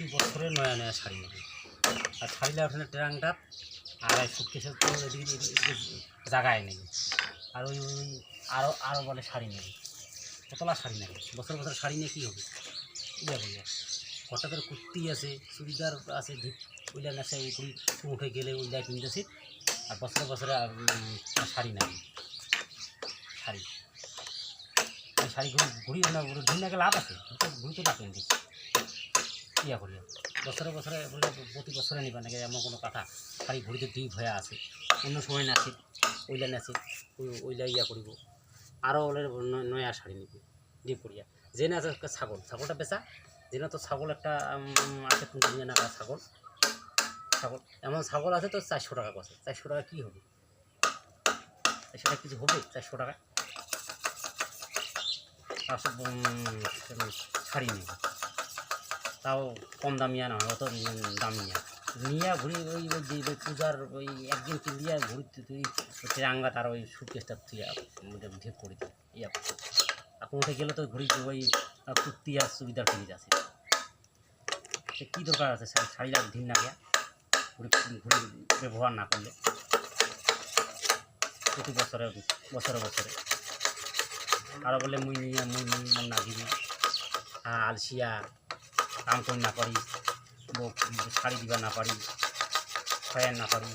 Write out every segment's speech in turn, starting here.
প্রতি বছরে নয়া নয়া শাড়ি নেবে। আর শাড়িটা ওখানে ট্রাংটা তো এদিকে এদিকে জায়গায় নেই আর ওই ওই আরও আরও বলে শাড়ি নেবে। কতলা শাড়ি নেবে? বছর বছর শাড়ি নিয়ে কী হবে? ইয়া বলিয়া হঠাৎ কুর্তি আছে চুড়িদার আছে ওইলা আছে ওই উঠে গেলে ওইলা কিনতেছি আর বছরে বছরে আর, শাড়ি নেবে। শাড়ি। শাড়ি ঘুরি ঘুরি না ঘুরি না লাভ আছে। ঘুরি তো ডাকেন দিচ্ছি ইয়া করি। বছরে বছরে বলে প্রতি বছরে নিবা নাকি এমন কোনো কথা। শাড়ি ঘুরিতে দুই ভয়া আছে। অন্য সময় নাচে ওইলা নাচে ওই- ওইলা ইয়া করিব আরও ওলে নয়া শাড়ি নিবি। দিয়ে করিয়া যে না আছে ছাগল। ছাগলটা বেচা। যে না তো ছাগল একটা আছে পনেরো না ছাগল। ছাগল। এমন ছাগল আছে তো চারশো টাকা কছে। চারশো টাকা কী হবে? চারশো কিছু হবে চারশো টাকা। পাঁচশো শাড়ি নেবে। তাও কম দামিয়া না অত দামিয়া। নিয়া ঘুরি ওই ওই যে পূজার ওই একদিন কিনলিয়া ঘুরতে তুই ট্রাঙ্গা তার ওই সুটকেসটা তুই ঢেক করে ইয়া। এখন উঠে গেলে তো ঘুরি ওই কুর্তি আর চুড়িদার কিনে আছে কী দরকার আছে? শা- শাড়িটা ঢিল না গিয়া। ঘুরি ব্যবহার না করলে। প্রতি বছরে বছরে বছরে। আরও বলে মুই নিয়ে মুই মুই না দিবি আলসিয়া। কাম করি না পারি শাড়ি দিবা না পারি খয়ার না পারি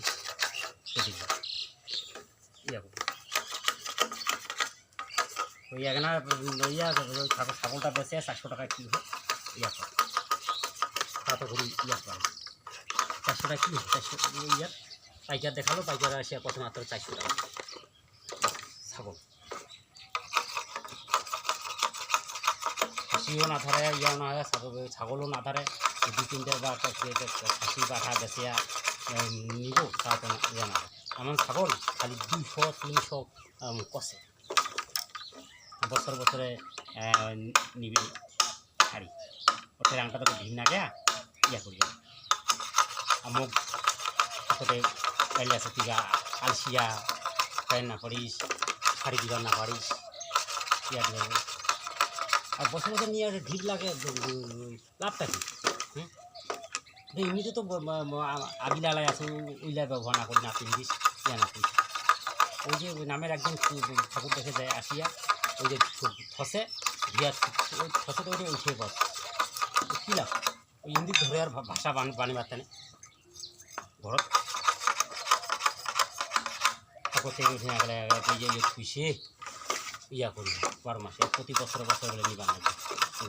ছাগলটা বেঁচে চারশো টাকা কী হয়? ইয়া চারশো টাকা কী চারশো ইয়া পাইকার দেখাল, পাইকার আসিয়া মাত্র চারশো টাকা। ছাগল। খাসিও না ধরে ইয়াও না ছাগল ছাগলও না ধরে দুই, তিনটে বা খাসি বাঠা বেচিয়া নিব তারপর ইয়ে না এমন ছাগল খালি দুইশো, তিনশো কষে বছর বছরে নিবি শাড়ি ওটা রাংটা তোকে ভিন না গেয়া ইয়া করি আমুক সাথে পাইলে আছে তিগা আলসিয়া পাইন না পারিস শাড়ি দিবার না পারিস ইয়া দিবার আর বছর বছর নিয়ে আসে ঢিল লাগে লাভটা কি তো এমনিতে তো ব- ব- ব- আ- আবিলালায় আছে ওইলা ব্যবহার না করি না পিন্দিস ইয়া না ওই যে ওই নামের একজন ঠাকুর দেখে যায় আসিয়া ওই যে ফসে ভিয়া ওই থসে তো ওইটা উঠে বস কী লাভ ওই হিন্দি ধরে আর ভাষা বান বানি ঘরত ঠাকুর থেকে উঠে না গেলে যে খুশি ইয়া করি বারো মাসে। প্রতি বছরে বছর বলে নিবা লাগবে।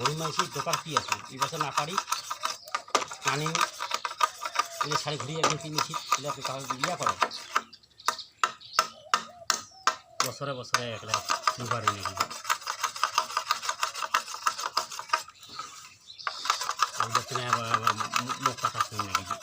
গরিব মানুষের দোকান কী আছে? এই বছর না পারি। আনি যে শাড়ি ঘুরিয়ে একদিন কিনেছি তাহলে ইয়া করে বছরে বছরে এগুলো নিবারে তুমি মুখ কথা শুনে নাকি